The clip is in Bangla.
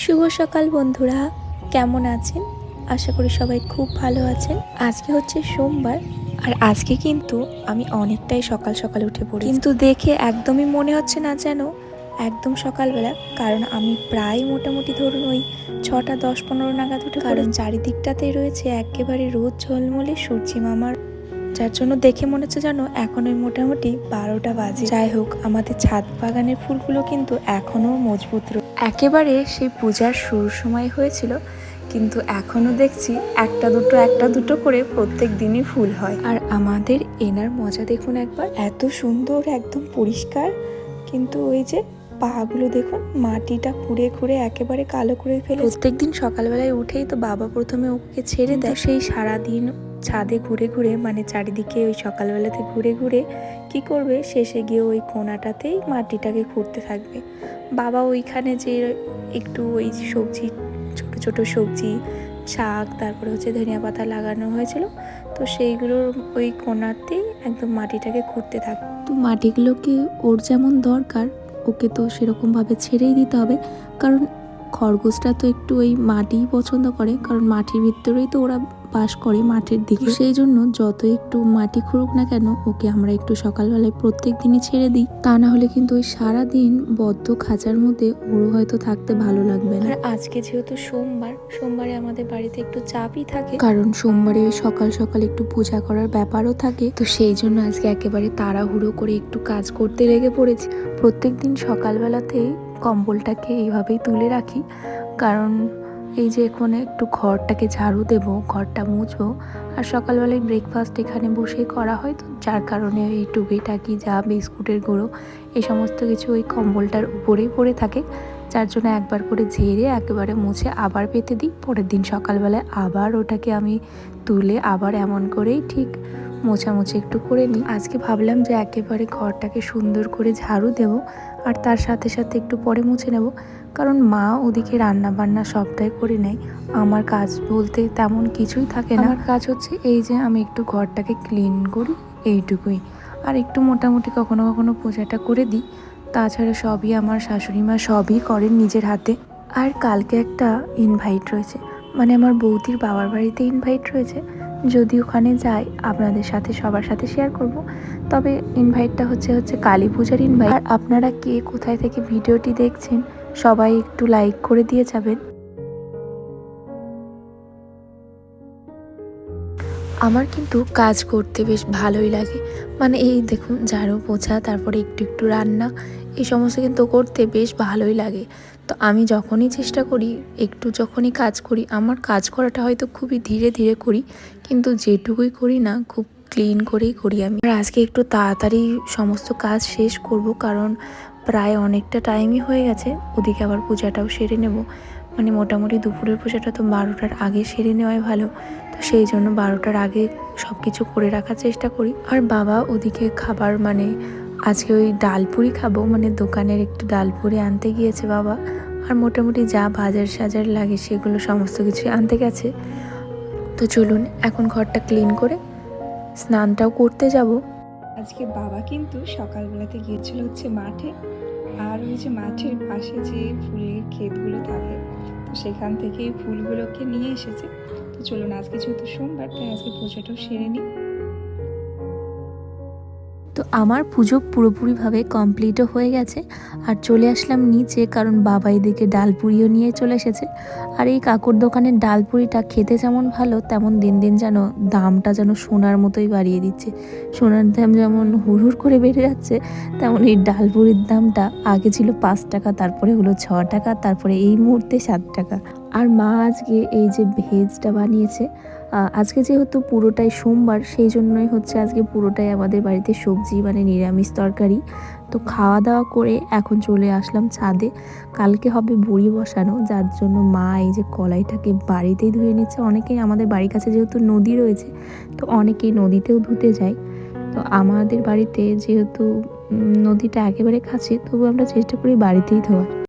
শুভ সকাল বন্ধুরা। কেমন আছেন? আশা করি সবাই খুব ভালো আছেন। আজকে হচ্ছে সোমবার, আর আজকে কিন্তু আমি অনেকটাই সকাল সকাল উঠে পড়ি কিন্তু দেখে একদমই মনে হচ্ছে না যেন একদম সকালবেলা, কারণ আমি প্রায় মোটামুটি ধরুন ওই ছটা, দশ, পনেরো নাগাদ উঠে কারণ চারিদিকটাতেই রয়েছে একেবারে রোদ ঝলমলে সূর্যি মামার, যার জন্য দেখে মনে হচ্ছে যেন এখন ওই মোটামুটি বারোটা বাজে। যাই হোক, আমাদের ছাদ বাগানের ফুলগুলো কিন্তু এখনও মজবুত রয়ে- একেবারে সেই পূজার শুরুর সময় হয়েছিল কিন্তু এখনও দেখছি একটা দুটো একটা দুটো করে প্রত্যেক দিনই ফুল হয়। আর আমাদের এনার মজা দেখুন একবার এত সুন্দর একদম পরিষ্কার। কিন্তু ওই যে পাগুলো দেখুন মাটিটা খুঁড়ে খুঁড়ে একেবারে কালো করে ফেলে প্রত্যেক দিন সকালবেলায় উঠেই তো বাবা প্রথমে ওকে ছেড়ে দেয় সেই সারা দিন ছাদে ঘুরে ঘুরে মানে চারিদিকে ওই সকালবেলাতে ঘুরে ঘুরে কি করবে? শেষে গিয়ে ওই কোনাটাতেই মাটিটাকে খুঁড়তে থাকবে। বাবা ওইখানে যে একটু ওই সবজি, ছোট ছোট সবজি, শাক, তারপরে হচ্ছে ধনিয়া পাতা লাগানো হয়েছিল, তো সেইগুলোর ওই কোনাতেই একদম মাটিটাকে খুঁড়তে থাকে তো মাটিগুলোকে ওর যেমন দরকার, ওকে তো সেরকমভাবে ছেড়েই দিতে হবে। কারণ খরগোশটা তো একটু ওই মাটিই পছন্দ করে, কারণ মাটির ভিতরেই তো ওরা বাস করে মাঠের দিকে। সেই জন্য যত একটু মাটি খুঁড়ুক না কেন ওকে আমরা একটু সকালবেলায় প্রত্যেক দিনই ছেড়ে দিই। তা না হলে কিন্তু ওই সারাদিন বদ্ধ খাঁচার মধ্যে ওরও হয়তো থাকতে ভালো লাগবে না। আর আজকে যেহেতু সোমবার সোমবারে আমাদের বাড়িতে একটু চাপই থাকে। কারণ সোমবারে সকাল সকাল একটু পূজা করার ব্যাপারও থাকে। তো সেই জন্য আজকে একেবারে তাড়াহুড়ো করে একটু কাজ করতে লেগে পড়েছি। প্রত্যেক দিন সকালবেলাতেই কম্বলটাকে এইভাবেই তুলে রাখি। কারণ এই যে এখানে একটু ঘরটাকে ঝাড়ু দেব, ঘরটা মুছবো আর সকালবেলায় ব্রেকফাস্ট এখানে বসেই করা হয় তো, যার কারণে এই টুকিটাকি যা বিস্কুটের গুঁড়ো, এই সমস্ত কিছু ওই কম্বলটার উপরেই পড়ে থাকে। যার জন্য একবার করে ঝেড়ে একেবারে মুছে আবার পেতে দিই। পরের দিন সকালবেলায় আবার ওটাকে আমি তুলে আবার এমন করেই ঠিক মোছামুছি একটু করে নিই। আজকে ভাবলাম যে একেবারে ঘরটাকে সুন্দর করে ঝাড়ু দেব আর তার সাথে সাথে একটু পরে মুছে নেব। কারণ মা ওদিকে রান্না বান্না সবটাই করে নেয়। আমার কাজ বলতে তেমন কিছুই থাকে না। আমার কাজ হচ্ছে এই যে আমি একটু ঘরটাকে ক্লিন করি, এইটুকুই। আর একটু মোটামুটি কখনো কখনো পূজাটা করে দিই। তাছাড়া সবই আমার শাশুড়ি মা সবই করেন নিজের হাতে। আর কালকে একটা ইনভাইট রয়েছে। মানে আমার বৌদির বাবার বাড়িতে ইনভাইট রয়েছে। যদি ওখানে যাই, আপনাদের সাথে, সবার সাথে শেয়ার করব। তবে ইনভাইটটা হচ্ছে হচ্ছে কালী পূজার ইনভাইট আর আপনারা কে কোথায় থেকে ভিডিওটি দেখছেন, সবাই একটু লাইক করে দিয়ে যাবেন। আমার কিন্তু কাজ করতে বেশ ভালোই লাগে। মানে এই দেখুন, ঝাড়ু, পোছা, তারপরে একটু একটু রান্না, এই সমস্ত কিন্তু করতে বেশ ভালোই লাগে। তো আমি যখনই চেষ্টা করি, একটু যখনই কাজ করি, আমার কাজ করাটা হয়তো খুবই ধীরে ধীরে করি, কিন্তু যেটুকুই করি না, খুব ক্লিন করেই করি আমি। আর আজকে একটু তাড়াতাড়ি সমস্ত কাজ শেষ করব, কারণ প্রায় অনেকটা টাইমই হয়ে গেছে, ওদিকে আবার পূজাটাও সেরে নেব। মানে মোটামুটি দুপুরের পূজাটা তো বারোটার আগে সেরে নেওয়াই ভালো। তো সেই জন্য বারোটার আগে সব কিছু করে রাখার চেষ্টা করি। আর বাবা ওদিকে খাবার মানে আজকে ওই ডালপুরি খাব মানে দোকানের একটু ডালপুরি আনতে গিয়েছে বাবা। আর মোটামুটি যা বাজার সাজার লাগে সেগুলো সমস্ত কিছু আনতে গেছে। তো চলুন এখন ঘরটা ক্লিন করে স্নানটাও করতে যাব। আজকে বাবা কিন্তু সকালবেলাতে গিয়েছিল হচ্ছে মাঠে। আর ওই যে মাঠের পাশে যে ফুলের ক্ষেতগুলো থাকে সেখান থেকেই ফুলগুলোকে নিয়ে এসেছে। তো চলুন, আজকে যেহেতু সোমবার, তাই আজকে পুজোটাও সেরে নিই। তো আমার পুজো পুরোপুরিভাবে কমপ্লিটও হয়ে গেছে। আর চলে আসলাম নিচে, কারণ বাবা এদিকে ডালপুরিও নিয়ে চলে এসেছে। আর এই কাকুর দোকানের ডাল ডালপুরিটা খেতে যেমন ভালো, তেমন দিন দিন যেন দামটা যেন সোনার মতোই বাড়িয়ে দিচ্ছে। সোনার দাম যেমন হুড় করে বেড়ে যাচ্ছে, তেমন এই ডাল ডালপুরির দামটা আগে ছিল পাঁচ টাকা, তারপরে হলো ছ টাকা, তারপরে এই মুহূর্তে সাত টাকা। আর মা আজকে এই যে ভেজটা বানিয়েছে আজকে যেহেতু পুরোটাই সোমবার, সেই জন্যই হচ্ছে আজকে পুরোটাই আমাদের বাড়িতে সবজি মানে নিরামিষ তরকারি। তো খাওয়া দাওয়া করে এখন চলে আসলাম ছাদে। কালকে হবে বড়ি বসানো, যার জন্য মা এই যে কলাইটাকে বাড়িতেই ধুয়ে নিচ্ছে। অনেকেই আমাদের বাড়ির কাছে যেহেতু নদী রয়েছে, তো অনেকেই নদীতেও ধুতে যায়। তো আমাদের বাড়িতে যেহেতু নদীটা একেবারে কাছে, তবু আমরা চেষ্টা করি বাড়িতেই ধোয়া